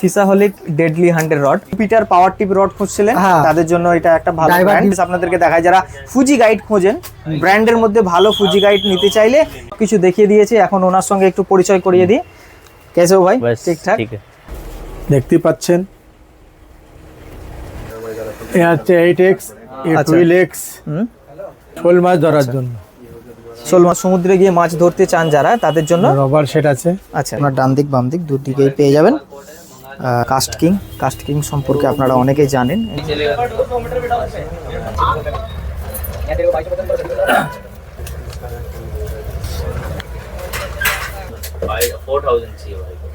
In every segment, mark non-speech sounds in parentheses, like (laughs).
সিসাহলিক deadly hundred rod Peter power tip rod খুঁজছিলেন। হ্যাঁ। তাদের জন্য এটা একটা ভালো ব্র্যান্ড আপনাদেরকে দেখায় যারা ফুজি গাইড খোঁজেন ব্র্যান্ডের মধ্যে ভালো ফুজি গাইড নিতে চাইলে কিছু দেখিয়ে দিয়েছে। এখন ওনার সঙ্গে একটু পরিচয় করিয়ে দিই। কেসে ভাই ঠিকঠাক? দেখতে পাচ্ছেন? এইট এক্স টুয়েল এক্স শোল মাছ ধরার জন্য। শোল মাছ সমুদ্রে গিয়ে মাছ ধরতে চান যারা তাদের জন্য? রবার সেট আছে। আচ্ছা। আপনার ডান দিক বাম দিক দুদিকেই পেয়ে যাবেন। কাস্ট কিং কাস্ট কিং সম্পর্কে আপনারা অনেকেই জানেন भाई फोर थाउजेंड चाहिए भाई को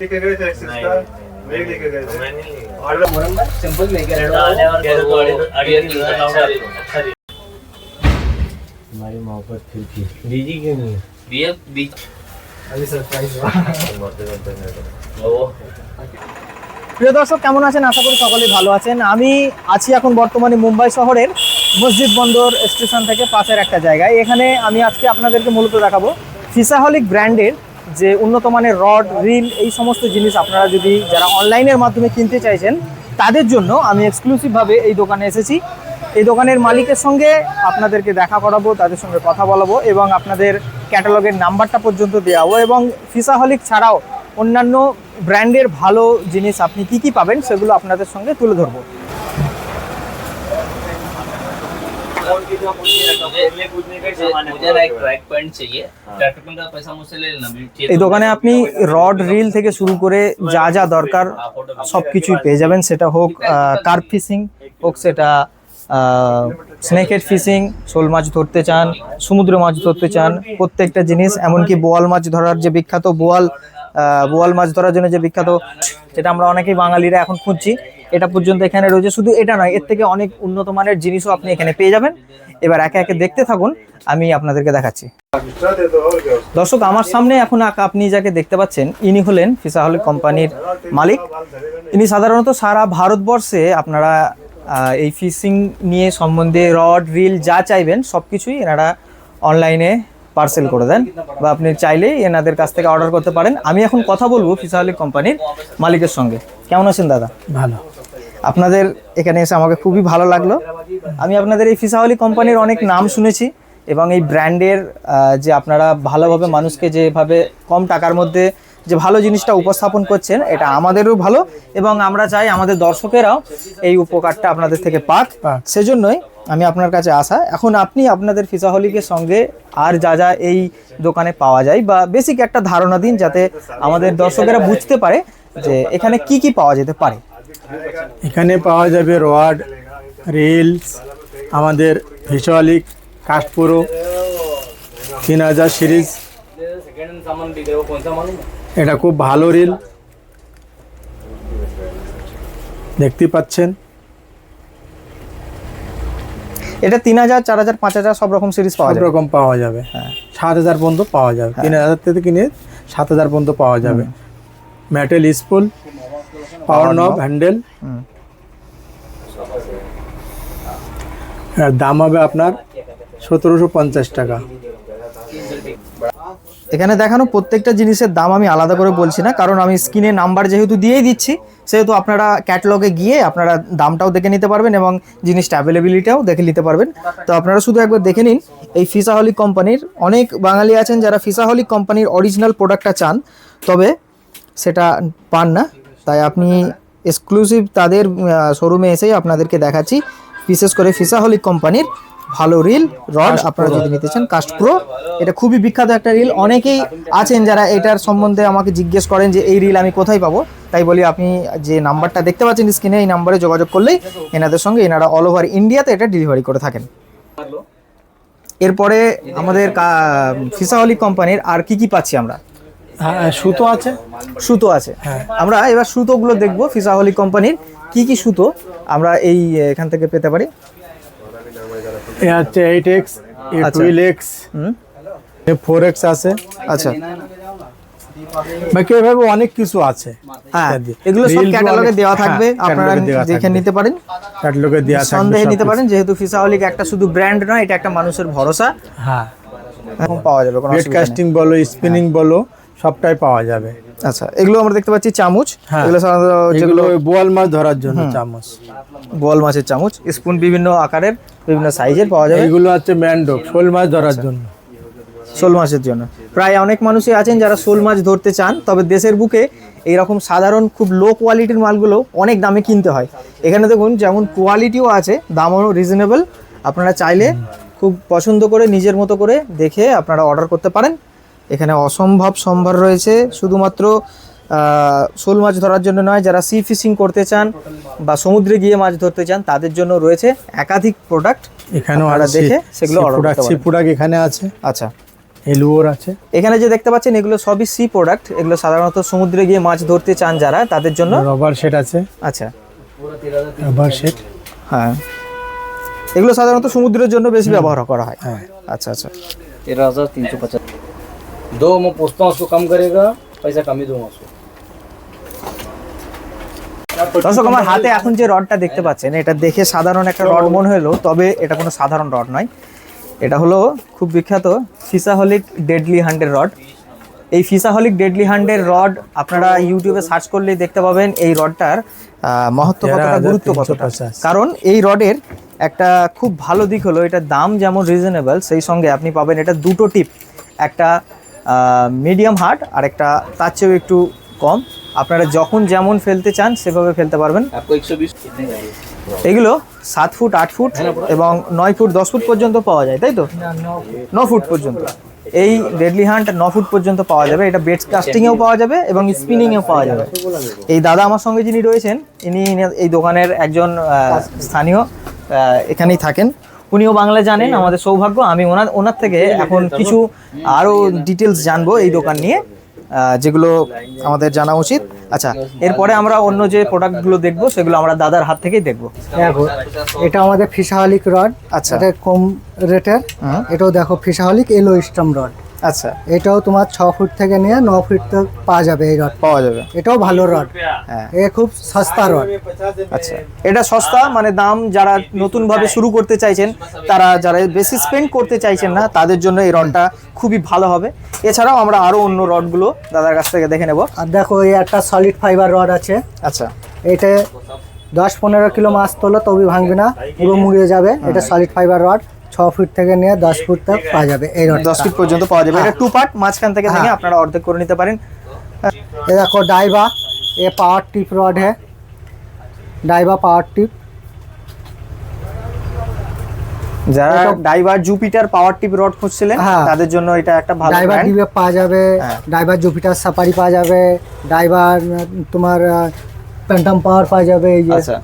लेके गए थे सिस्टर वेग लेके गए थे मैंने नहीं लिया। ऑर्डर सिंपल लेके आने और वो- वो अड़ियल की अच्छा अच्छा हमारी मोहब्बत फिर की दीदी क्यों नहीं প্রিয় দর্শক, কেমন আছেন? আশা করি সকলেই ভালো আছেন। আমি আছি এখন বর্তমানে মুম্বাই শহরের মসজিদ বন্দর স্টেশন থেকে পাশের একটা জায়গায়। এখানে আমি আজকে আপনাদেরকে মূলত দেখাবো ফিসাহলিক ব্র্যান্ডের যে উন্নত মানের রড, রিল, এই সমস্ত জিনিস আপনারা যদি যারা অনলাইনের মাধ্যমে কিনতে চাইছেন, তাদের জন্য আমি এক্সক্লুসিভভাবে এই দোকানে এসেছি। এই দোকানের মালিকের সঙ্গে আপনাদেরকে দেখা করাবো, তাদের সঙ্গে কথা বলাবো এবং আপনাদের ক্যাটালগের নাম্বারটা পর্যন্ত দেওয়াবো এবং ফিসাহলিক ছাড়াও অন্যান্য ব্র্যান্ডের ভালো জিনিস আপনি কি কি পাবেন সেগুলো আপনাদের সঙ্গে তুলে ধরবো। এই দোকানে আপনি রড, রিল থেকে শুরু করে যা যা দরকার সবকিছুই পেয়ে যাবেন। সেটা হোক কার্পিশিং হোক, সেটা স্নেকের ফিশিং শোল মাছ ধরতে চান, সমুদ্র মাছ ধরতে চান, প্রত্যেকটা জিনিস, এমনকি বোয়াল মাছ ধরার যে বিখ্যাত বোয়াল বোয়াল মাছ ধরার জন্য যে বিখ্যাত, যেটা আমরা অনেকেই বাঙালিরা এখন খুঁজছি, এটা পর্যন্ত এখানে রয়েছে। শুধু এটা নয়, এর থেকে অনেক উন্নত মানের জিনিসও আপনি এখানে পেয়ে যাবেন। এবার একে একে দেখতে থাকুন, আমি আপনাদেরকে দেখাচ্ছি। দর্শক, আমার সামনে এখন আপনি যাকে দেখতে পাচ্ছেন, ইনি হলেন ফিসাহলি কোম্পানির মালিক। ইনি সাধারণত সারা ভারতবর্ষে আপনারা এই ফিশিং নিয়ে সম্বন্ধে রড রিল যা চাইবেন সব কিছুই এনারা অনলাইনে পার্সেল করে দেন। বা আপনি চাইলেই এনাদের কাছ থেকে অর্ডার করতে পারেন। আমি এখন কথা বলব ফিসাহলিক কোম্পানির মালিকের সঙ্গে। কেমন আছেন দাদা? ভালো। আপনাদের এখানে এসে আমাকে খুবই ভালো লাগল। আমি আপনাদের এই ফিসাহলি কোম্পানির অনেক নাম শুনেছি এবং এই ব্র্যান্ডের যে আপনারা ভালোভাবে মানুষকে যেভাবে কম টাকার মধ্যে যে ভালো জিনিসটা উপস্থাপন করছেন এটা আমাদেরও ভালো এবং আমরা চাই আমাদের দর্শকেরাও এই উপকারটা আপনাদের থেকে পাক। সেজন্যই আমি আপনার কাছে আসা। এখন আপনি আপনাদের ফিসাহলিকের সঙ্গে আর যা যা এই দোকানে পাওয়া যায় বা বেসিক একটা ধারণা দিন যাতে আমাদের দর্শকেরা বুঝতে পারে যে এখানে কি কি পাওয়া যেতে পারে। এখানে পাওয়া যাবে রড রিলস আমাদের ভিজুয়ালিক কাঠপুরো তিন হাজার সিরিজ। এটা খুব ভালো রিল। দেখতে পাচ্ছেন? এটা তিন হাজার চার হাজার পাঁচ হাজার সব রকম সিরিজ পাওয়া যাবে। রকম পাওয়া যাবে। হ্যাঁ। সাত হাজার পর্যন্ত পাওয়া যাবে। হ্যাঁ। তিন হাজার থেকে কিনে সাত হাজার পর্যন্ত পাওয়া যাবে। মেটেল স্পুল পাওয়ার নব হ্যান্ডেল দাম হবে আপনার সতেরোশো পঞ্চাশ টাকা। এখানে দেখানো প্রত্যেকটা জিনিসের দাম আমি আলাদা করে বলছি না, কারণ আমি স্ক্রিনে নাম্বার যেহেতু দিয়েই দিচ্ছি, সেহেতু আপনারা ক্যাটলগে গিয়ে আপনারা দামটাও দেখে নিতে পারবেন এবং জিনিসটা অ্যাভেলেবিলিটিও দেখে নিতে পারবেন। তো আপনারা শুধু একবার দেখে নিন, এই ফিসাহলিক কোম্পানির অনেক বাঙালি আছেন যারা ফিসাহলিক কোম্পানির অরিজিনাল প্রোডাক্টটা চান, তবে সেটা পান না। তাই আপনি এক্সক্লুসিভ তাদের শোরুমে এসেই আপনাদেরকে দেখাচ্ছি, বিশেষ করে ফিসাহলিক কোম্পানির ভালো রিল রড আপনারা যদি নিতে চান কাস্ট প্রো এটা খুবই বিখ্যাত একটা রিল অনেকেই আছেন যারা এটার সম্বন্ধে আমাকে জিজ্ঞেস করেন যে এই রিল আমি কোথায় পাবো? তাই বলি আপনি যে নাম্বারটা দেখতে পাচ্ছেন স্ক্রিনে এই নাম্বারে যোগাযোগ করলেই এনাদের সঙ্গে এনারা অল ওভার ইন্ডিয়াতে এটা ডেলিভারি করে থাকেন। এরপরে আমাদের ফিসাহলিক কোম্পানির আর কি কি পাচ্ছি আমরা? হ্যাঁ সুতো আছে। সুতো আছে। আমরা এবার সুতোগুলো দেখব ফিসাহলি কোম্পানির কি কি সুতো আমরা এই এখান থেকে পেতে পারি? এ হচ্ছে এইট এক্স এ। টুয়েল এক্স এ ফোর এক্স আছে। আচ্ছা। বাকি এভাবে অনেক কিছু আছে। হ্যাঁ এগুলো সব ক্যাটালগে দেওয়া হ্যাঁ, থাকবে। আপনারা দেখে নিতে পারেন। ক্যাটালগে দেওয়া থাকবে সন্দেহে নিতে পারেন যেহেতু একটা শুধু ব্র্যান্ড নয় এটা একটা মানুষের ভরসা। হ্যাঁ। পাওয়া যাবে কোনো। কাস্টিং বলো স্পিনিং বলো সবটাই পাওয়া যাবে। আচ্ছা এগুলো আমরা দেখতে পাচ্ছি চামচ। হ্যাঁ। এগুলো সাধারণত যেগুলো বোয়াল মাছ ধরার জন্য চামচ। বল মাছের চামচ স্পুন বিভিন্ন আকারের বিভিন্ন সাইজের পাওয়া যাবে। এইগুলো হচ্ছে ম্যান্ডো শোল মাছ ধরার জন্য। শোল মাছের জন্য। প্রায় অনেক মানুষই আছেন যারা শোল মাছ ধরতে চান তবে দেশের বুকে এইরকম সাধারণ খুব লো কোয়ালিটির মালগুলো অনেক দামে কিনতে হয়। এখানে দেখুন যেমন কোয়ালিটিও আছে দামও রিজনেবল আপনারা চাইলে খুব পছন্দ করে নিজের মতো করে দেখে আপনারা অর্ডার করতে পারেন। এখানে অসম্ভব সম্ভার রয়েছে শুধুমাত্র শোল মাছ ধরার জন্য নয় যারা সি ফিশিং করতে চান বা সমুদ্রে গিয়ে মাছ ধরতে চান তাদের জন্য রয়েছে একাধিক প্রোডাক্ট এখানেও দেখে সেগুলো এখানে আছে আচ্ছা। এলুয়োর আছে। এখানে যে দেখতে পাচ্ছেন এগুলো সবই সি প্রোডাক্ট এগুলো সাধারণত সমুদ্রে গিয়ে মাছ ধরতে চান যারা তাদের জন্য। রবার সেট আছে। আচ্ছা। রবার সেট হ্যাঁ। এগুলো সাধারণত সমুদ্রের জন্য বেশি ব্যবহার করা হয়। হ্যাঁ। আচ্ছা আচ্ছা। তেরো হাজার তিনশো পঁচাত্তর। दो मैं पूछता हूँ उसको कम करेगा पैसा कम ही दूंगा उसको দর্শক আমার হাতে এখন যে রডটা দেখতে পাচ্ছেন এটা দেখে সাধারণ একটা রড মনে হলো তবে এটা কোনো সাধারণ রড নয় এটা হলো খুব বিখ্যাত ফিসাহলিক ডেডলি হান্ডের রড এই ফিসাহলিক ডেডলি হান্ডের রড আপনারা ইউটিউবে সার্চ করলেই দেখতে পাবেন এই রডটার আহ, মহত্ব তেরো কতটা হাজার গুরুত্ব তিনশো কতটা পঞ্চাশ। কারণ এই রডের একটা খুব ভালো দিক হলো এটার দাম যেমন রিজনেবল সেই সঙ্গে আপনি পাবেন এটা দুটো টিপ একটা মিডিয়াম হার্ড আর একটা তার চেয়েও একটু কম। আপনারা যখন যেমন ফেলতে চান, সেভাবে ফেলতে পারবেন। এগুলো সাত ফুট, আট ফুট এবং নয় ফুট, দশ ফুট পর্যন্ত পাওয়া যায়, তাই তো? ন ফুট পর্যন্ত। এই ডেডলি হান্ট ন ফুট পর্যন্ত পাওয়া যাবে। এটা বেড কাস্টিংয়েও পাওয়া যাবে এবং স্পিনিংয়েও পাওয়া যাবে। এই দাদা আমার সঙ্গে যিনি রয়েছেন, ইনি এই দোকানের একজন স্থানীয় এখানেই থাকেন। উনিও বাংলা জানেন আমাদের সৌভাগ্য। আমি ওনার ওনার থেকে এখন কিছু আরও ডিটেলস জানব এই দোকান নিয়ে। যেগুলো আমাদের জানা উচিত। আচ্ছা এরপরে আমরা অন্য যে প্রোডাক্টগুলো দেখব সেগুলো আমরা দাদার হাত থেকেই দেখব। দেখো এটা আমাদের ফিসাহালিক রড আচ্ছা। এটা কম রেটের। এটাও দেখো ফিসাহালিক এলো স্টাম রড আচ্ছা এটাও তোমার ছ ফুট থেকে নিয়ে ন ফুট তো পাওয়া যাবে এই রড। পাওয়া যাবে। এটাও ভালো রড। হ্যাঁ। এ খুব সস্তা রড। আচ্ছা এটা সস্তা মানে দাম যারা নতুন ভাবে শুরু করতে চাইছেন তারা যারা বেশি স্পেন্ড করতে চাইছেন না তাদের জন্য এই রডটা খুবই ভালো হবে। এছাড়াও আমরা আরও অন্য রডগুলো দাদার কাছ থেকে দেখে নেব। আর দেখো এই একটা সলিড ফাইবার রড আছে। আচ্ছা। এটা দশ পনেরো কিলো মাছ তোলো তবে ভাঙবে না পুরো মুড়িয়ে যাবে। এটা সলিড ফাইবার রড ছ ফুট থেকে নিয়ে দশ ফুট তক পাওয়া যাবে এই রড দশ ফিট পর্যন্ত পাওয়া যাবে এটা টু পার্ট মাঝখান থেকে ভেঙে আপনারা অর্ধেক করে নিতে পারেন ये देखो डाइवा ये पावर टिप रॉड है डाइवा पावर टिप যারা Daiwa Jupiter power tip rod খুঁজছিলেন হ্যাঁ। তাদের জন্য এটা একটা ভালো ডাইভার ব্র্যান্ড ডিবে পাওয়া যাবে হ্যাঁ। ডাইভার জুপিটার সাফারি পাওয়া যাবে ডাইভার তোমার প্যান্টাম পাওয়ার পাওয়া যাবে এই যে আচ্ছা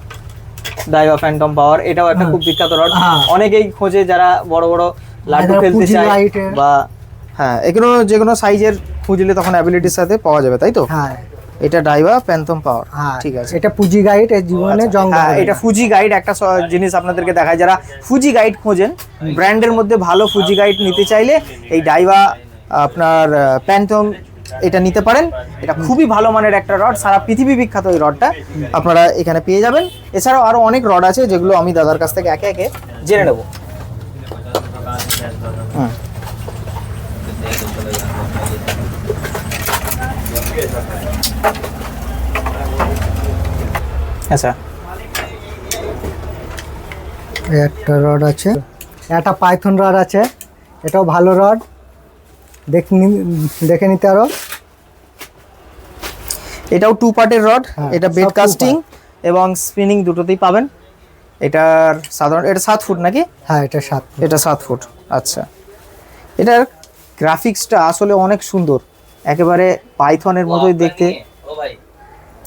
ডাইভা ফ্যান্টম পাওয়ার এটাও একটা খুব বিখ্যাত রড। হ্যাঁ। অনেকেই খোঁজে যারা বড় বড় লাড্ডু খেলতে চায় বা হ্যাঁ এগুলো যে কোনো সাইজের খুঁজলে তখন অ্যাবিলিটির সাথে পাওয়া যাবে তাই তো? হ্যাঁ। এটা ডাইভা প্যান্থম পাওয়ার হ্যাঁ ঠিক আছে। এটা পুঁজি গাইড এর জীবনে জঙ্গল হ্যাঁ এটা ফুজি গাইড একটা জিনিস আপনাদেরকে দেখায়। যারা ফুজি গাইড খোঁজেন ব্র্যান্ডের মধ্যে ভালো ফুজি গাইড নিতে চাইলে এই ডাইভা আপনার প্যান্থম এটা নিতে পারেন। এটা খুবই ভালো মানের একটা রড, সারা পৃথিবী বিখ্যাত এই রডটা আপনারা এখানে পেয়ে যাবেন। এছাড়াও আরও অনেক রড আছে যেগুলো আমি দাদার কাছ থেকে একে একে জেনে নেব। আচ্ছা। একটা রড আছে। একটা পাইথন রড আছে। এটাও ভালো রড। দেখে নিতে আরও এটাও টু পার্টের রড এটা বেড কাস্টিং এবং স্পিনিং দুটোতেই পাবেন। এটার সাধারণ এটা সাত ফুট নাকি? হ্যাঁ এটা সাত এটা সাত ফুট আচ্ছা। এটার গ্রাফিক্সটা আসলে অনেক সুন্দর। একেবারে পাইথনের মতোই দেখতে।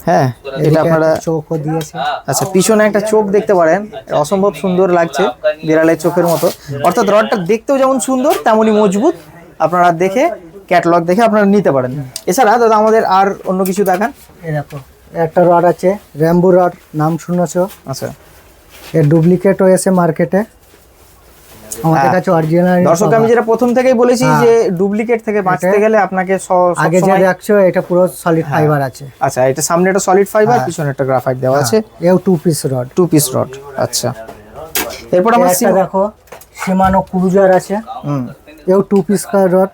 হ্যাঁ এটা আপনারা চোখও দিয়েছে। আচ্ছা পিছনে একটা চোখ দেখতে পারেন। অসম্ভব সুন্দর লাগছে বিড়ালের চোখের মতো। অর্থাৎ রডটা দেখতেও যেমন সুন্দর তেমনই মজবুত। আপনারা দেখে ক্যাটালগ দেখে আপনারা নিতে পারেন। এছাড়া দাদা আমাদের আর অন্য কিছু দেখান? এই দেখো একটা রড আছে র্যাম্বো রড নাম শুনেছো? আচ্ছা। এর ডুপ্লিকেট হয়েছে মার্কেটে আমাদের হ্যাঁ। কাছে অরিজিনাল দর্শক আমি যেটা প্রথম থেকেই বলেছি যে ডুপ্লিকেট থেকে বাঁচতে গেলে আপনাকে আগে যে দেখছ এটা পুরো সলিড ফাইবার আছে। আচ্ছা এটা সামনে একটা সলিড ফাইবার পিছনে একটা গ্রাফাইট দেওয়া আছে। এও two piece rod two piece rod আচ্ছা। এরপর আমরা দেখো সীমানো ক্রুজার আছে। হুম। এও টু পিস কা রড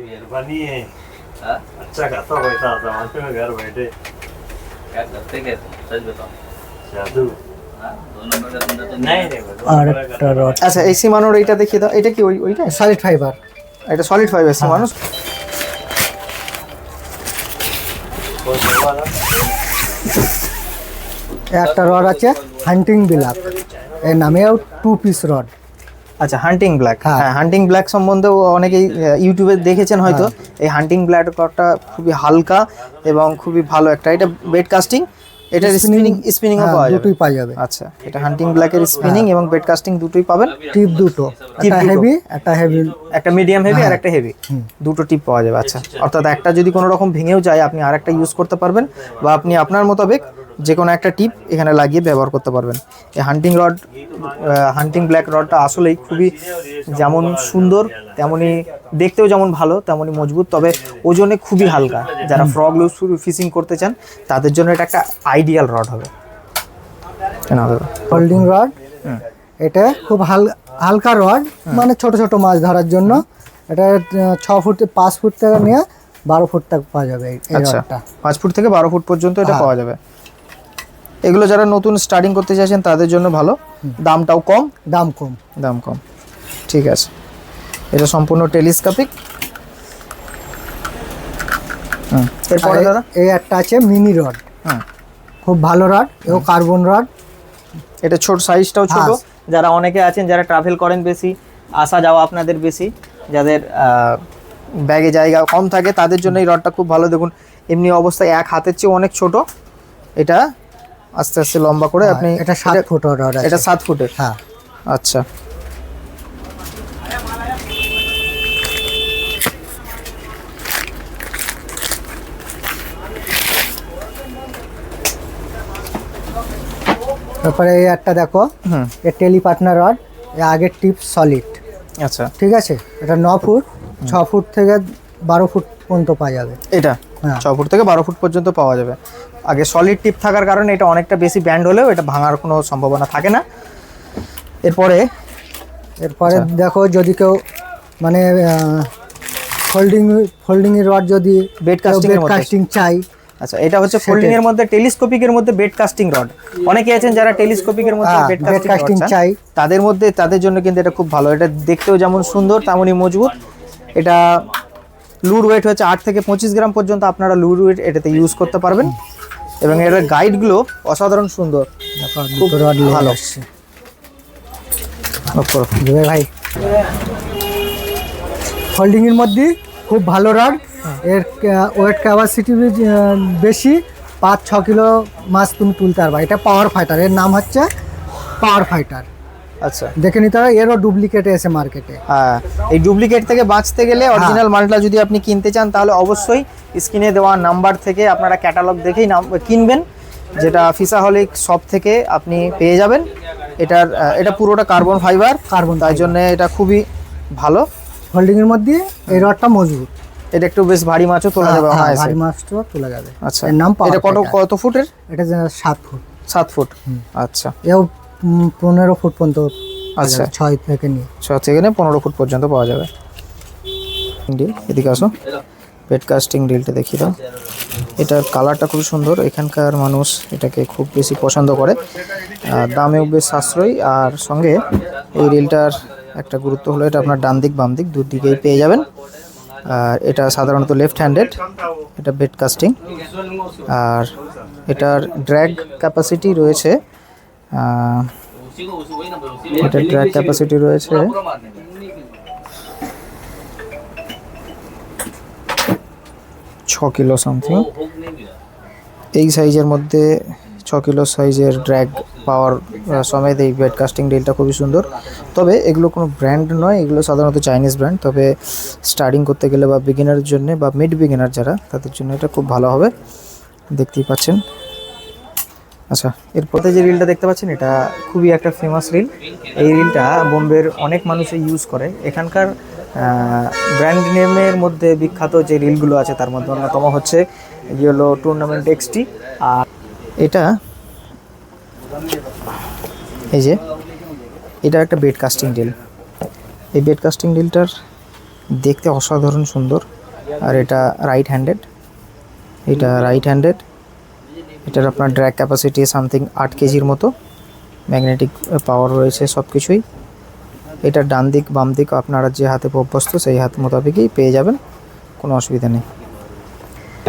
मेहरबानी है अच्छा खासा पैसा आता है घर बैठे क्या करते क्या तुम सच बताओ जादू हाँ, दो नंबर का धंधा तो नहीं नहीं बस আর একটা রড আচ্ছা এই সীমানোর এইটা দেখিয়ে দাও এটা কি ওই ওইটা সলিড ফাইবার এটা সলিড ফাইবার সীমানো कोई बोलवा ना একটা রড আছে হান্টিং বিলাক এর নামেও টু পিস রড আচ্ছা হান্টিং ব্ল্যাক হ্যাঁ। হ্যাঁ হান্টিং ব্ল্যাক সম্বন্ধেও অনেকেই ইউটিউবে দেখেছেন হয়তো। এই হান্টিং ব্ল্যাক ব্ল্যাকটা খুবই হালকা এবং খুবই ভালো একটা। এটা বেড কাস্টিং এটা স্পিনিং স্পিনিংও হ্যাঁ, পাওয়া যাবে। দুটোই পাওয়া যাবে। আচ্ছা এটা হান্টিং ব্ল্যাকের স্পিনিং এবং বেড কাস্টিং দুটোই পাবেন। টিপ দুটো। একটা হেভি একটা হেভি একটা মিডিয়াম হেভি আর একটা হেভি দুটো টিপ পাওয়া যাবে আচ্ছা। অর্থাৎ একটা যদি কোনো রকম ভেঙেও যায় আপনি আরেকটা ইউজ করতে পারবেন বা আপনি আপনার মোতাবেক যে কোনো একটা টিপ এখানে লাগিয়ে ব্যবহার করতে পারবেন। এই হান্টিং রড হান্টিং ব্ল্যাক রডটা আসলেই খুবই যেমন সুন্দর তেমনই দেখতেও যেমন ভালো তেমনই মজবুত তবে ওজনে খুবই হালকা। যারা ফ্রগ লুজ ফিশিং করতে চান তাদের জন্য এটা একটা আইডিয়াল রড হবে। হোল্ডিং রড এটা খুব হাল হালকা রড মানে ছোট ছোট মাছ ধরার জন্য। এটা ছ ফুট পাঁচ ফুট থেকে নিয়ে বারো ফুট তক পাওয়া যাবে এই- এই আচ্ছা। রডটা। পাঁচ ফুট থেকে বারো ফুট পর্যন্ত এটা হ্যাঁ। পাওয়া যাবে। এগুলো যারা নতুন স্টার্টিং করতে চাইছেন তাদের জন্য ভালো। দামটাও কম। দাম কম। দাম কম। ঠিক আছে। এটা সম্পূর্ণ টেলিস্কোপিক এরপরে দাদা এই একটা আছে মিনি রড হুম। খুব ভালো রড এও কার্বন রড এটা ছোট সাইজটাও ছোট। হ্যাঁ। যারা অনেকে আছেন যারা ট্রাভেল করেন বেশি আসা যাওয়া আপনাদের বেশি যাদের ব্যাগে জায়গা কম থাকে তাদের জন্য এই রডটা খুব ভালো। দেখুন এমনি অবস্থায় এক হাতের চেয়ে অনেক ছোট। এটা আস্তে আস্তে লম্বা করে আপনি এটা সাত ফুট রড আছে। এটা সাত ফুটের? হ্যাঁ। আচ্ছা। তারপরে এই একটা দেখো। হুম। এ টেলি পার্টনার রড এ আগের টিপ সলিড আচ্ছা। ঠিক আছে? এটা ন ফুট ছ ফুট থেকে বারো ফুট পর্যন্ত পাওয়া যাবে। এটা? হ্যাঁ। ছ ফুট থেকে বারো ফুট পর্যন্ত পাওয়া যাবে। আগে সলিড টিপ থাকার কারণে এটা অনেকটা বেশি ব্যান্ড হলেও এটা ভাঙার কোনো সম্ভাবনা থাকে না। এরপরে এরপরে আচ্ছা। দেখো যদি কেউ মানে ফোল্ডিং ফোল্ডিং এর রড যদি casting এর কাস্টিং চাই আচ্ছা এটা হচ্ছে ফোল্ডিং এর মধ্যে টেলিস্কোপিকের মধ্যে বেড কাস্টিং রড অনেকে আছেন যারা টেলিস্কোপিকের মধ্যে হ্যাঁ, বেড bed কাস্টিং চাই। তাদের মধ্যে তাদের জন্য কিন্তু এটা খুব ভালো। এটা দেখতেও যেমন সুন্দর তেমনই মজবুত। এটা লুড ওয়েট হচ্ছে আট থেকে পঁচিশ গ্রাম পর্যন্ত। আপনারা লুড ওয়েট এটাতে ইউজ করতে পারবেন। এবং এর গাইডগুলো অসাধারণ সুন্দর। দেখো রড ভালো। ভাই। হোল্ডিংয়ের এর মধ্যে খুব ভালো রড এর ওয়েট ক্যাপাসিটি বেশি। পাঁচ ছ কিলো মাছ তুমি তুলতে পারবা। এটা পাওয়ার ফাইটার এর নাম হচ্ছে পাওয়ার ফাইটার আচ্ছা। দেখে নিতে হবে এরও ডুপ্লিকেট এসে মার্কেটে হ্যাঁ এই ডুপ্লিকেট থেকে বাঁচতে গেলে অরিজিনাল মালটা যদি আপনি কিনতে চান তাহলে অবশ্যই স্ক্রিনে দেওয়া নাম্বার থেকে আপনারা ক্যাটালগ দেখেই কিনবেন যেটা ফিসাহলিক শপ থেকে আপনি পেয়ে যাবেন। এটার এটা পুরোটা কার্বন ফাইবার কার্বন তাই জন্য এটা খুবই ভালো। হোল্ডিং এর মধ্যে এই রডটা মজবুত। এটা একটু বেশ ভারী মাছও তোলা যাবে হ্যাঁ। ভারী মাছটা তোলা যাবে। আচ্ছা। এর নাম এটা কত কত ফুটের? এটা সাত ফুট। সাত ফুট। আচ্ছা। এও পনেরো ফুট পর্যন্ত আচ্ছা। ছয় থেকে নিয়ে। ছ থেকে নিয়ে পনেরো ফুট পর্যন্ত পাওয়া যাবে। ডিল এদিকে আসো। পেট কাস্টিং ডিলটা দেখিয়ে দাও। এটার কালারটা খুব সুন্দর। এখানকার মানুষ এটাকে খুব বেশি পছন্দ করে। আর দামেও বেশ সাশ্রয়ী। আর সঙ্গে এই রিলটার একটা গুরুত্ব হলো এটা আপনার ডান দিক বাম দিক দুদিকেই পেয়ে যাবেন। আর এটা সাধারণত লেফট হ্যান্ডেড এটা বেড কাস্টিং আর এটার ড্র্যাগ ক্যাপাসিটি রয়েছে এটা ট্র্যাক ক্যাপাসিটি রয়েছে। ছ কিলো সামথিং এই সাইজের মধ্যে ছ কিলো সাইজের ড্র্যাগ পাওয়ার সমেত এই ব্যাড কাস্টিং ডিলটা খুবই সুন্দর। তবে এগুলো কোনো ব্র্যান্ড নয়, এগুলো সাধারণত চাইনিজ ব্র্যান্ড তবে স্টার্টিং করতে গেলে বা বিগিনারের জন্য বা মিড বিগিনার যারা, তাদের জন্য এটা খুব ভালো হবে। দেখতেই পাচ্ছেন। আচ্ছা এরপরে যে রিলটা দেখতে পাচ্ছেন, এটা খুবই একটা ফেমাস রিল এই রিলটা বোম্বের অনেক মানুষই ইউজ করে। এখানকার ব্র্যান্ড নেমের মধ্যে বিখ্যাত যে রিলগুলো আছে, তার মধ্যে অন্যতম হচ্ছে ইয়েলো টুর্নামেন্ট এক্সটি আর এটা, এই যে, এটা একটা বেড কাস্টিং রিল এই বেড কাস্টিং ডিলটার দেখতে অসাধারণ সুন্দর। আর এটা রাইট হ্যান্ডেড এটা রাইট হ্যান্ডেড এটার আপনার ড্র্যাগ ক্যাপাসিটি সামথিং আট কেজির মতো। ম্যাগনেটিক পাওয়ার রয়েছে সব কিছুই এটার ডান দিক, বাম দিক, আপনারা যে হাতে অভ্যস্ত সেই হাত মোতাবেকই পেয়ে যাবেন। কোনো অসুবিধা নেই।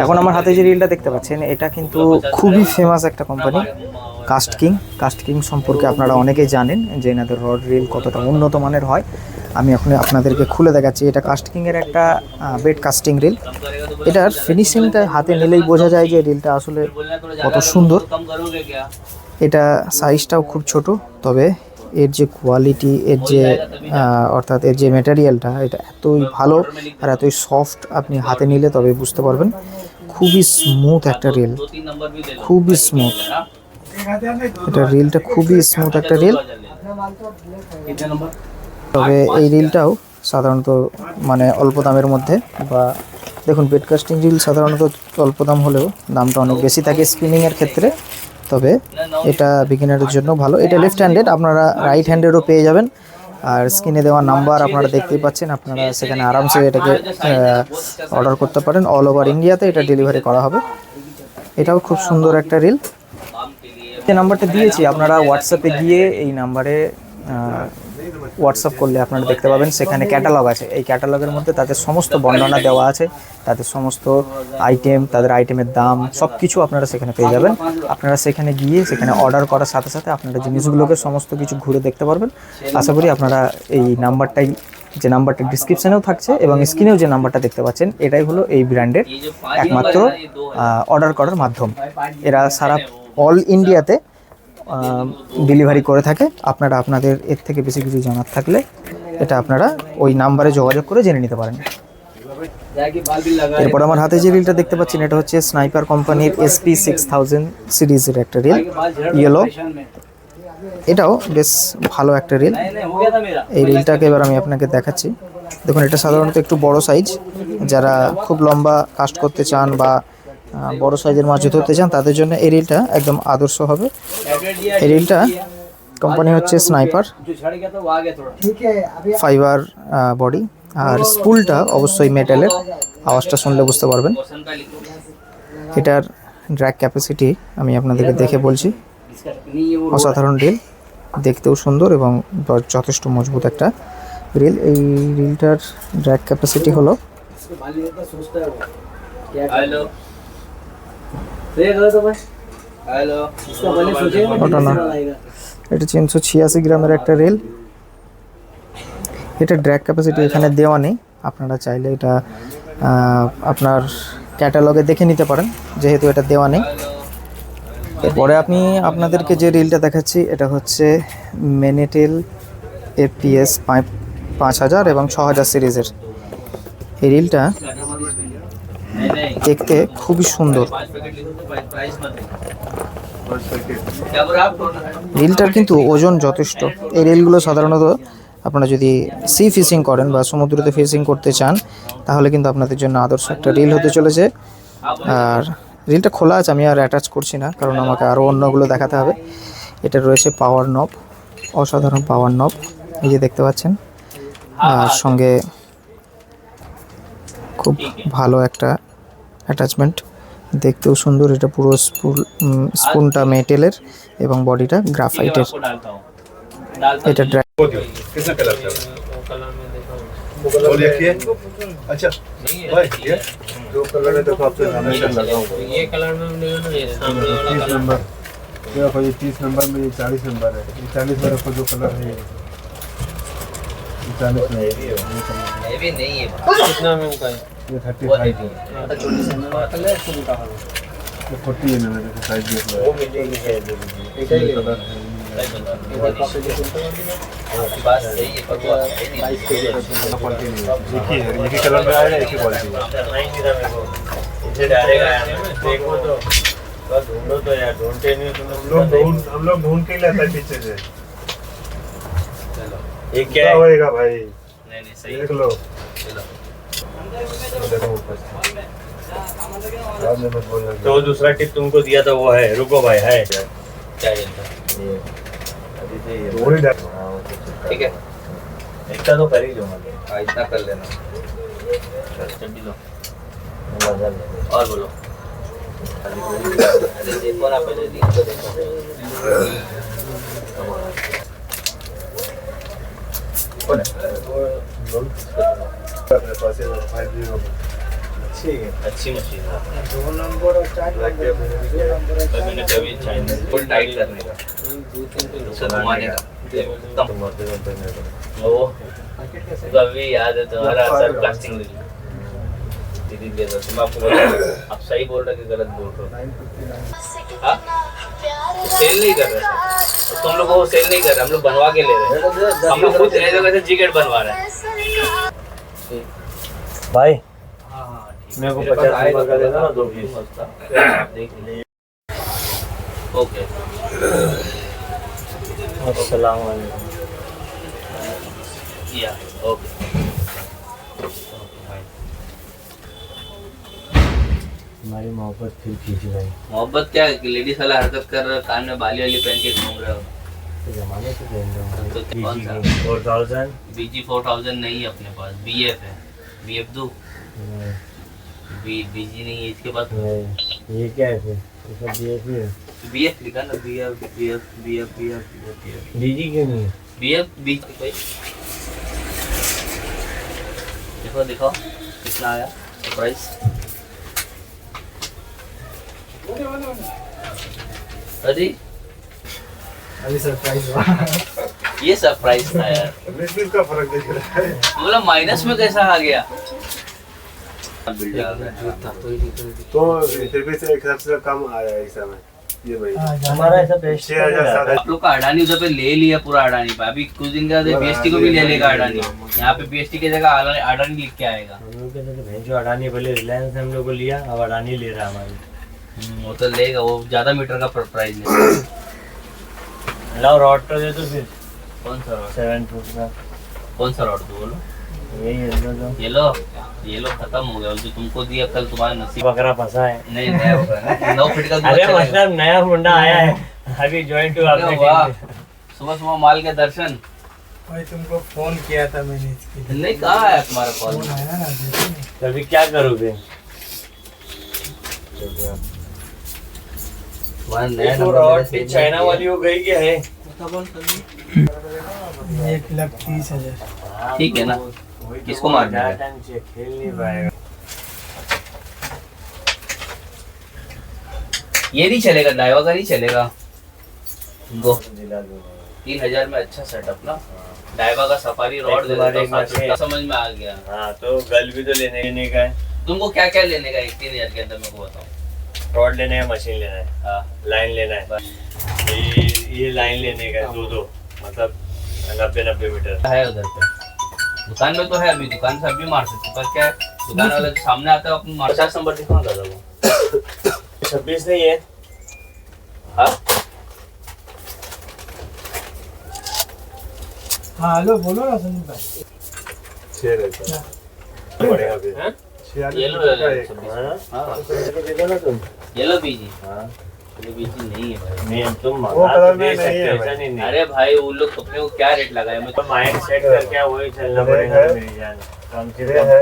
এখন আমার হাতে যে রিলটা দেখতে পাচ্ছেন, এটা কিন্তু খুবই ফেমাস একটা company KastKing KastKing সম্পর্কে আপনারা অনেকেই জানেন যে এনাদের রড রিল কতটা উন্নত মানের হয়। আমি এখন আপনাদেরকে খুলে দেখাচ্ছি, এটা কাস্ট কিংয়ের একটা বেড কাস্টিং রিল এটার ফিনিশিংটা হাতে নিলেই বোঝা যায় যে রিলটা আসলে কত সুন্দর। এটা সাইজটাও খুব ছোট, তবে এর যে কোয়ালিটি এর যে অর্থাৎ এর যে মেটেরিয়ালটা এটা এতই ভালো আর এতই সফট আপনি হাতে নিলে তবে বুঝতে পারবেন। খুবই স্মুথ একটা রিল খুবই স্মুথ এটা রিলটা খুবই স্মুথ একটা রিল তবে এই রিলটাও সাধারণত মানে অল্প দামের মধ্যে বা দেখুন বেডকাস্টিং রিল সাধারণত অল্প দাম হলেও দামটা অনেক বেশি থাকে স্পিনিংয়ের ক্ষেত্রে। তবে এটা বিগিনারের জন্য ভালো। এটা লেফট হ্যান্ডেড আপনারা রাইট হ্যান্ডেডও পেয়ে যাবেন। আর স্ক্রিনে দেওয়া নাম্বার আপনারা দেখতেই পাচ্ছেন, আপনারা সেখানে আরামসে এটাকে অর্ডার করতে পারেন অল ওভার ইন্ডিয়াতে এটা ডেলিভারি করা হবে। এটাও খুব সুন্দর একটা রিল যে নাম্বারটা দিয়েছি, আপনারা হোয়াটসঅ্যাপে গিয়ে এই নাম্বারে হোয়াটসঅ্যাপ করলে আপনারা দেখতে পাবেন, সেখানে ক্যাটালগ আছে। এই ক্যাটালগের মধ্যে তাদের সমস্ত বর্ণনা দেওয়া আছে, তাদের সমস্ত আইটেম তাদের আইটেমের দাম সব কিছু আপনারা সেখানে পেয়ে যাবেন। আপনারা সেখানে গিয়ে, সেখানে অর্ডার করার সাথে সাথে আপনারা জিনিসগুলোকে সমস্ত কিছু ঘুরে দেখতে পারবেন। আশা করি আপনারা এই নাম্বারটাই, যে নাম্বারটা ডিসক্রিপশনেও থাকছে এবং স্ক্রিনেও যে নাম্বারটা দেখতে পাচ্ছেন, এটাই হলো এই ব্র্যান্ডের একমাত্র অর্ডার করার মাধ্যম। এরা সারা অল ইন্ডিয়াতে ডেলিভারি করে থাকে। আপনারা আপনাদের এর থেকে বেশি কিছু জানার থাকলে এটা আপনারা ওই নাম্বারে যোগাযোগ করে জেনে নিতে পারেন। এরপর আমার হাতে যে রিলটা দেখতে পাচ্ছেন, এটা হচ্ছে স্নাইপার কোম্পানির এসপি সিক্স থাউজেন্ড সিরিজের একটা রিল ইয়েলো এটাও বেশ ভালো একটা রিল এই রিলটাকে এবার আমি আপনাকে দেখাচ্ছি। দেখুন, এটা সাধারণত একটু বড় সাইজ যারা খুব লম্বা কাস্ট করতে চান বা বড় সাইজের মাছ ধরতে চান, তাদের জন্য এরিলটা রিলটা একদম আদর্শ হবে। এই রিলটা কোম্পানি হচ্ছে স্নাইপার ফাইবার বডি আর স্পুলটা অবশ্যই মেটালের আওয়াজটা শুনলে বুঝতে পারবেন। এটার ড্র্যাক ক্যাপাসিটি আমি আপনাদেরকে দেখে বলছি। অসাধারণ রিল। দেখতেও সুন্দর এবং যথেষ্ট মজবুত একটা রিল। এই রিলটার ড্র্যাক ক্যাপাসিটি হলো ওটা না এটা তিনশো ছিয়াশি গ্রামের একটা রেল। এটা ড্র্যাগ ক্যাপাসিটি এখানে দেওয়া নেই। আপনারা চাইলে এটা আপনার ক্যাটালগে দেখে নিতে পারেন যেহেতু এটা দেওয়া নেই। এরপরে আপনি আপনাদেরকে যে রিলটা দেখাচ্ছি এটা হচ্ছে মেনেটেল এফপিএস পাঁচ হাজার এবং ছ হাজার সিরিজের। এই রিলটা দেখতে খুবই সুন্দর। রিলটার কিন্তু ওজন যথেষ্ট। এই রিলগুলো সাধারণত আপনারা যদি সি ফিশিং করেন বা সমুদ্রতে ফিশিং করতে চান, তাহলে কিন্তু আপনাদের জন্য আদর্শ একটা রিল হতে চলেছে। আর রিলটা খোলা আছে, আমি আর অ্যাটাচ করছি না, কারণ আমাকে আরও অন্যগুলো দেখাতে হবে। এটা রয়েছে পাওয়ার নব অসাধারণ পাওয়ার নব এই যে দেখতে পাচ্ছেন। আর সঙ্গে খুব ভালো একটা অ্যাটাচমেন্ট দেখতেও সুন্দর এটা পুরো স্পুল স্পুনটা মেটেলের এবং বডিটা গ্রাফাইটের এটা ড্রাই वो देखिए अच्छा भाई ये जो कलर है देखो आपसे हमेशा लगा हुआ है ये कलर में मिलेगा ना ये सामने वाला तीस कलर नंबर ये देखो ये तीस नंबर में ये चालीस नंबर है ये चालीस में रखो जो कलर है ये ये चालीस में हैवी नहीं है। कितना में उनका ये थर्टी फाइव है। छोटी सी कलर फुल का है फोर्टी एम एम का साइज़ देख लो। वो मिलेगी है एक ही। कलर है? एक ही कलर में आएगा एक ही क्वालिटी है। डायरेक्ट देखो तो। बस ढूंढो तो यार ढूंढते नहीं तो हम लोग ढूंढ हम लोग ढूंढ के ही लाता है पीछे से। ये क्या क्या है? होएगा भाई। नहीं नहीं सही देख लो। तो दूसरा टिप तुमको दिया था वो है रुको भाई है। क्या ये? थोड़ी डाल ठीक है। इतना तो कर ही लूँगा हाँ इतना कर लेना। लो। और बोलो। देखो ना पहले लिख देखो। अच्छी अच्छी मशीन है दो नंबर और चार नंबर दो नंबर और पर चार मैंने कभी चाइनीज़ फुल टाइट करने का उसे घुमाने का वो याद तुम्हारा सर दीदी तुम आपको आप सही बोल रहे कि गलत बोल रहे हो हाँ? सेल नहीं कर रहे तुम लोग वो सेल नहीं कर रहे हम लोग बनवा के ले रहे हैं। हम लोग खुद नए जगह से जिकेट बनवा रहे हैं। भाई मेरे को 50 नंबर का देना ना, दो पीस। ओके। अस्सलाम वालेकुम या ओके। हमारी मोहब्बत फिर खींची भाई मोहब्बत क्या है? लेडीज़ वाला हरकत कर रहे कान में बाली वाली पहन के घूम रहे हो। तो जमाने से पहन रहा तो कौन सा? Four thousand BG four thousand नहीं है अपने पास बी एफ़ है। बी एफ़ दो। बी बीजी नहीं है इसके पास ये क्या है फिर? इसका बी एफ़ है बी एफ़ लिखा ना B F B F B F B F B F DG क्यों नहीं है? बी एफ़ बी भाई। देखो दिखाओ कितना आया। प्राइस अजी? अभी सरप्राइज़ हुआ। ये सरप्राइज़ था यार। का फ़र्क दिख रहा है। बोला माइनस में कैसा आ गया? तो फिर भी एक हिसाब से कम आया है इस समय। ये भाई हमारा ऐसा बेस्ट छह हज़ार आप लोग का अडानी उधर पे ले लिया पूरा अडानी पे। अभी कुछ दिन के बाद बीएसटी को भी ले लेगा अडानी। यहाँ पे बीएसटी की जगह अडानी अडानी लिख के आएगा। हम लोग जो अडानी पहले रिलायंस ने हम लोग को लिया अब अडानी ले रहा है हमारी। वो तो लेगा वो ज़्यादा मीटर का प्राइस लेगा। लाओ रॉड तो दे दो फिर। कौन सा रॉड सेवन फुट का। कौन सा रॉड तो बोलो है दो दो। ये लो। ये लो खत्म हो गया। जो तुमको दिया कल तुम्हारा नसीब बकरा फंसा है। नहीं नया होगा ना। (laughs) फीट का अरे मतलब नया मुंडा आया है। अभी ज्वाइन हुआ आपने वाह। सुबह सुबह माल के दर्शन। भाई तुमको फ़ोन किया था मैंने इसके लिए। नहीं कहा है तुम्हारा कॉल आया ना। तो अभी क्या करोगे तुम्हारा नया तो नंबर रॉड मैंने भी save चाइना वाली हो गई क्या है? एक लाख तीस हज़ार। ठीक है ना? किसको मारना है? खेल नहीं पाएगा। ये नहीं चलेगा डाइवा का नहीं चलेगा। गो। तीन हज़ार में अच्छा सेटअप ना। डाइवा का सफारी रॉड दे हूँ, समझ में आ गया। हाँ तो गल भी तो लेने लेने का है। तुमको क्या क्या लेने का एक तीन हज़ार के अंदर मेरे को बताओ। रॉड लेने है मशीन लेना है। हाँ लाइन लेना है। ये ये लाइन लेने का दो दो मतलब नब्बे नब्बे मीटर। है उधर पे। दुकान में तो है अभी। दुकान से अभी मार सकते पर क्या है दुकान वाले के सामने आता है अपन पचास नंबर दिखा दादा वो। छब्बीस नहीं है। हाँ? हाँ हेलो बोलो ना संदीप भाई। छह रहता है? येलो येलो बीजी बीजी नहीं है भाई। नहीं तुम वो कलर में नहीं है ऐसा नहीं अरे भाई वो लोग अपने को क्या रेट लगाया मैं तो माइंड सेट करके क्या वही चलना पड़ेगा मेरी जान। कम से है?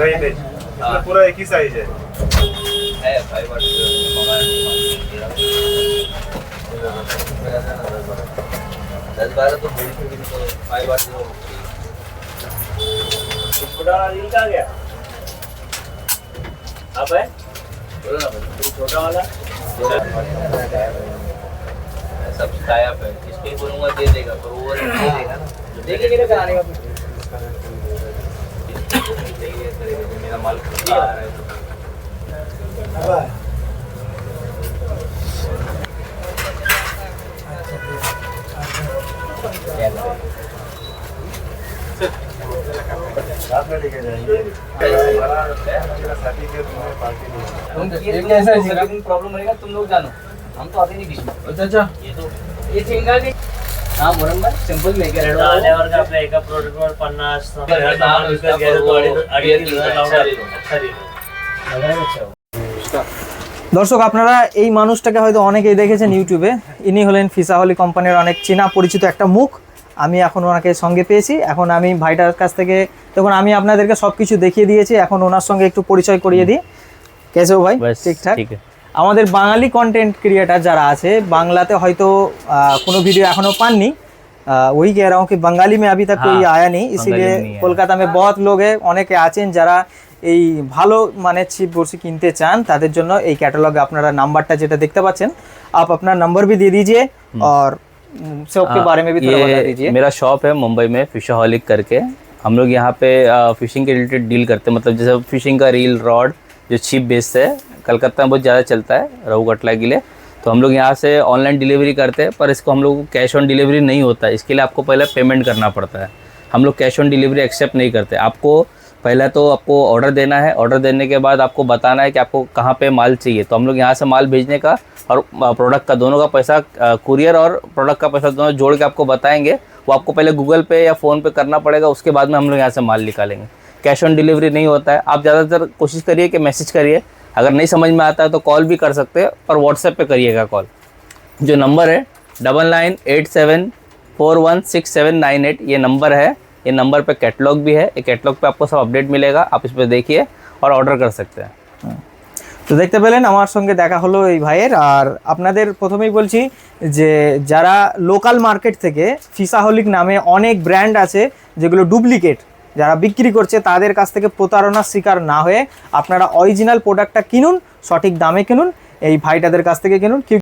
नहीं नहीं। इसमें हाँ। पूरा एक ही साइज़ है। है भाई बट दस बारह तो फाइव आठ छोटा वाला रील कहाँ गया। अब है? बोलो ना भाई छोटा वाला? सब शिकाया पे? इसको ही बोलूँगा दे देगा पर वो दे देगा ना। देखे कि नहीं कराने का? मेरा माल खुद आ रहा है। तो क्या करें? साथ में लेके जाएंगे साथी के तुम्हें पार्टी नहीं तुम ये कैसा है प्रॉब्लम रहेगा तुम लोग जानो हम तो आते नहीं किसी में अच्छा अच्छा ये तो ये ठेंगा नहीं हाँ मुरम भाई सिंपल लेके रेड आल्यावर आपला एका प्रोडक्ट वर पन्नास बरं, दहा रुपये गेलं तर अडीच- वो अडीच beer दिवस चा लावणार. अच्छा रेट. अच्छा रेट. सगळ्यात अच्छा. দর্শক আপনারা এই মানুষটাকে হয়তো অনেকেই দেখেছেন ইউটিউবে ইনি হলেন ফিসাহলি কোম্পানির অনেক চেনা পরিচিত একটা মুখ আমি এখন ওনাকে সঙ্গে পেয়েছি এখন আমি ভাইটার কাছ থেকে তখন আমি আপনাদেরকে সব কিছু দেখিয়ে দিয়েছি এখন ওনার সঙ্গে একটু পরিচয় করিয়ে দিই কেসে ভাই बस ঠিকঠাক ठीक है আমাদের বাঙালি কন্টেন্ট ক্রিয়েটার যারা আছে বাংলাতে হয়তো আহ, কোনো ভিডিও এখনো পাননি আহ, वही कह रहा हूँ कि बंगाली में अभी तक हाँ, कोई आया नहीं इसीलिए में नहीं आया। কলকাতা में बहुत लोग है অনেকে আছেন যারা এই ভালো মানে ছিপ বড়শি কিনতে চান তাদের জন্য এই ক্যাটালগে আপনারা নাম্বারটা যেটা দেখতে পাচ্ছেন आप अपना नंबर भी दे दीजिए और शॉप के हाँ, बारे में भी थोड़ा बता दीजिए। मेरा शॉप है मुंबई में फिशहॉलिक करके। हम लोग यहाँ पे फिशिंग के रिलेटेड डील करते हैं। मतलब जैसे फिशिंग का रील रॉड जो छिप बेचते हैं कलकत्ता में बहुत ज़्यादा चलता है रहू कटला के लिए। तो हम लोग यहाँ से ऑनलाइन डिलीवरी करते हैं पर इसको हम लोग को कैश ऑन डिलीवरी नहीं होता। इसके लिए आपको पहले पेमेंट करना पड़ता है। हम लोग कैश ऑन डिलीवरी एक्सेप्ट नहीं करते। आपको पहले तो आपको ऑर्डर देना है। ऑर्डर देने के बाद आपको बताना है कि आपको कहाँ पे माल चाहिए। तो हम लोग यहाँ से माल भेजने का और प्रोडक्ट का दोनों का पैसा कुरियर और प्रोडक्ट का पैसा दोनों जोड़ के आपको बताएँगे। वो आपको पहले गूगल पे या फ़ोन पे करना पड़ेगा। उसके बाद में हम लोग यहाँ से माल निकालेंगे। कैश ऑन डिलीवरी नहीं होता है। आप ज़्यादातर कोशिश करिए कि मैसेज करिए। अगर नहीं समझ में आता है तो कॉल भी कर सकते हैं और व्हाट्सएप पर करिएगा कॉल जो नंबर है double nine eight seven four one six seven nine eight ये नंबर है। ये नंबर पे कैटलॉग भी है ये कैटलॉग पे आपको सब अपडेट मिलेगा आप इस पर देखिए और ऑर्डर कर सकते हैं তো দেখতে পেলেন আমার সঙ্গে দেখা হলো এই ভাইয়ের আর আপনাদের প্রথমেই বলছি যে যারা লোকাল মার্কেট থেকে ফিসাহলিক নামে অনেক ব্র্যান্ড আছে যেগুলো ডুপ্লিকেট যারা বিক্রি করছে তাদের কাছ থেকে প্রতারণার শিকার না হয়ে আপনারা অরিজিনাল প্রোডাক্টটা কিনুন সঠিক দামে কিনুন এই ভাইটাদের কাছ থেকে কিনুন কি